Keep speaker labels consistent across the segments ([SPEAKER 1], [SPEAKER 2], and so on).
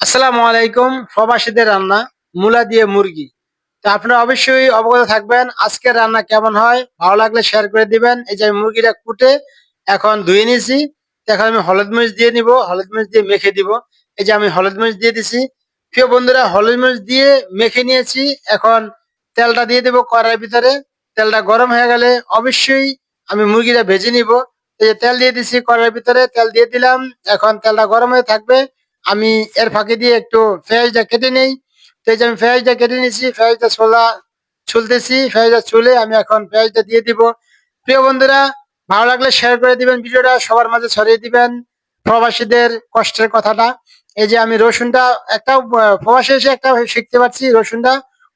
[SPEAKER 1] আসসালামু আলাইকুম, প্রবাসীদের রান্না, মূলা দিয়ে মুরগি। তো আপনারা অবশ্যই অবগত থাকবেন আজকের রান্না কেমন হয়, ভালো লাগলে শেয়ার করে দিবেন। এই যে আমি মুরগিটা কুটে এখন ধুয়ে নিয়েছি। এখন আমি হলুদ মরিচ দিয়ে নিব, হলুদ মরিচ দিয়ে মেখে দিব। এই যে আমি হলুদ মরিচ দিয়ে দিছি। প্রিয় বন্ধুরা, হলুদ মরিচ দিয়ে মেখে নিয়েছি। এখন তেলটা দিয়ে দেবো কড়াইয়ের ভিতরে। তেলটা গরম হয়ে গেলে অবশ্যই আমি মুরগিটা ভেজে নিব। এই যে তেল দিয়ে দিছি কড়াইয়ের ভিতরে, তেল দিয়ে দিলাম। এখন তেলটা গরম হয়ে থাকবে। আমি এর ফাঁকে দিয়ে একটু পেঁয়াজটা কেটে নেই। তো এই যে আমি পেঁয়াজটা কেটে নিয়েছি পেঁয়াজটা ছোলা ছুলতেছি পেঁয়াজটা ছুলে আমি এখন পেঁয়াজটা দিয়ে দিব। প্রিয় বন্ধুরা, ভালো লাগলে শেয়ার করে দিবেন ভিডিওটা, সবার মাঝে ছড়িয়ে দিবেন প্রবাসীদের কষ্টের কথাটা। এই যে আমি রসুনটা, একটা প্রবাসে এসে একটা শিখতে পারছি, রসুনটা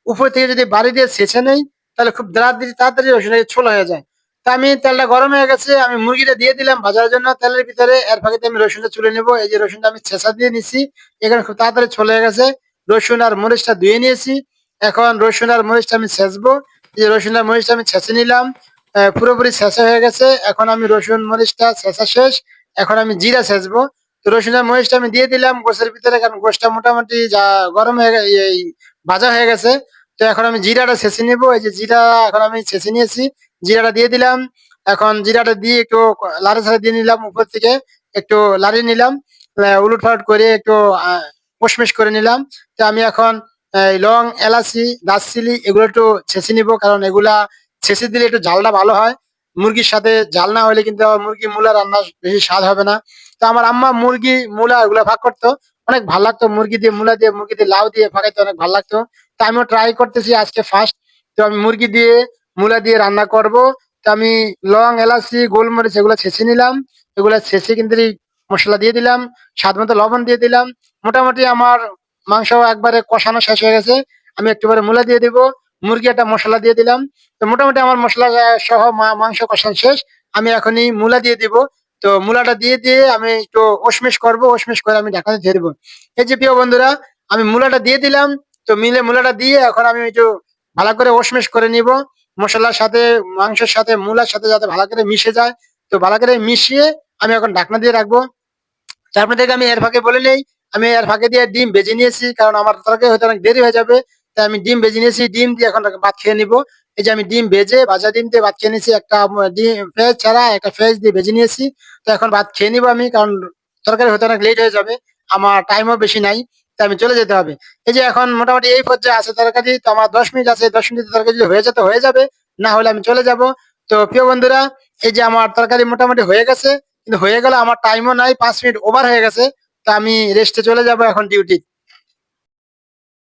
[SPEAKER 1] উপর থেকে যদি বাড়ি দিয়ে ছেঁচে নেই, তাহলে খুব তাড়াতাড়ি তাড়াতাড়ি রসুনটা ছোলা হয়ে যায়। তা আমি তেলটা গরম হয়ে গেছে, আমি মুরগিটা দিয়ে দিলাম ভাজার জন্য। তেলের ভিতরে এর ফাঁকে আমি রসুনটা চুলে নেব। এই যে রসুনটা আমি ছেঁচা দিয়ে নিছি, এখানে খুব তাড়াতাড়ি চলে গেছে। রসুন আর মরিচটা ধুয়ে নিয়েছি। এখন রসুন আর মরিচটা আমি ছেঁচবো। এই যে রসুন আর মরিচটা আমি ছেঁচে নিলাম পুরোপুরি ছেঁচা হয়ে গেছে। এখন আমি রসুন, মরিচটা ছেঁচা শেষ। এখন আমি জিরা ছেঁচবো। তো রসুন আর মরিচটা আমি দিয়ে দিলাম গোসের ভিতরে কারণ গোসটা মোটামুটি যা গরম হয়ে গে- এই ভাজা হয়ে গেছে। তো এখন আমি জিরাটা ছেঁচে নিবো। এই যে জিরা এখন আমি ছেঁচে নিয়েছি। জিরাটা দিয়ে দিলাম। এখন জিরাটা দিয়ে একটু লাড়ে ছাড়ে দিয়ে নিলাম উপর থেকে। একটু লাড়িয়ে নিলাম উলট পালট করে একটু কষমেশ করে নিলাম। তো আমি এখন লং, এলাচি, দারচিনি এগুলো একটু ছেঁচে নিব, কারণ এগুলা ছেঁচে দিলে একটু ঝালটা ভালো হয়। মুরগির সাথে ঝাল না হলে কিন্তু মুরগি মূলা রান্না বেশি স্বাদ হবে না। তো আমার আম্মা মুরগি, মূলা এগুলা ভাগ করতো। অনেক ভালো লাগতো, মুরগি দিয়ে মূলা দিয়ে, মুরগি দিয়ে লাউ দিয়ে ফাঁকাইতে অনেক ভালো লাগতো। তো আমিও ট্রাই করতেছি আজকে ফার্স্ট তো আমি মুরগি দিয়ে মূলা দিয়ে রান্না করব। তো আমি লং, এলাচি, গোলমরিচ এগুলো ছেঁচে নিলাম। এগুলো ছেঁচে কিন্তু মশলা দিয়ে দিলাম। স্বাদ মতো লবণ দিয়ে দিলাম। মোটামুটি আমার মাংস একবারে কষানো শেষ হয়ে গেছে। আমি একটু পরে মূলা দিয়ে দিব। মুরগি একটা মশলা দিয়ে দিলাম। তো মোটামুটি আমার মশলা সহ মাংস কষানো শেষ। আমি এখনই মূলা দিয়ে দিব। তো মূলাটা দিয়ে দিয়ে আমি একটু ওশমেশ করব। ওশমেশ করে আমি ঢাকাতে দিয়ে দেবো এই যে প্রিয় বন্ধুরা, আমি মূলাটা দিয়ে দিলাম। তো মিলে মূলাটা দিয়ে এখন আমি একটু ভালো করে ওশমেশ করে নিব। মশলার সাথে, মাংসের সাথে, মূলার সাথে যাতে ভালো করে মিশে যায়, তো ভালো করে মিশিয়ে আমি এখন ঢাকনা দিয়ে রাখব। তারপরে থেকে আমি এর ফাঁকে বলে নেই, আমি এর ফাঁকে দিয়ে ডিম বেজে নিয়েছি, কারণ আমার তরকারি হয়তো অনেক দেরি হয়ে যাবে, তাই আমি ডিম বেজে নিয়েছি, ডিম দিয়ে এখন ভাত খেয়ে নিবো। এই যে আমি ডিম বেজে ভাজা ডিম দিয়ে ভাত খেয়ে নিয়েছি, একটা ডিম ফ্রেজ ছাড়া একটা ফ্রেজ দিয়ে ভেজে নিয়েছি, তো এখন ভাত খেয়ে নিবো আমি, কারণ তরকারি হয়তো অনেক লেট হয়ে যাবে, আমার টাইমও বেশি নাই। আমি চলে যেতে হবে। এই যে এখন মোটামুটি এই পর্যায়ে আছে তরকারি, তো আমার দশ মিনিট আছে দশ মিনিট তরকারি যদি হয়ে যেত হয়ে যাবে, না হলে আমি চলে যাব। তো প্রিয় বন্ধুরা, এই যে আমার তরকারি মোটামুটি হয়ে গেছে, কিন্তু হয়ে গেলে আমার টাইমও নাই, পাঁচ মিনিট ওভার হয়ে গেছে, তো আমি রেস্টে চলে যাব এখন ডিউটি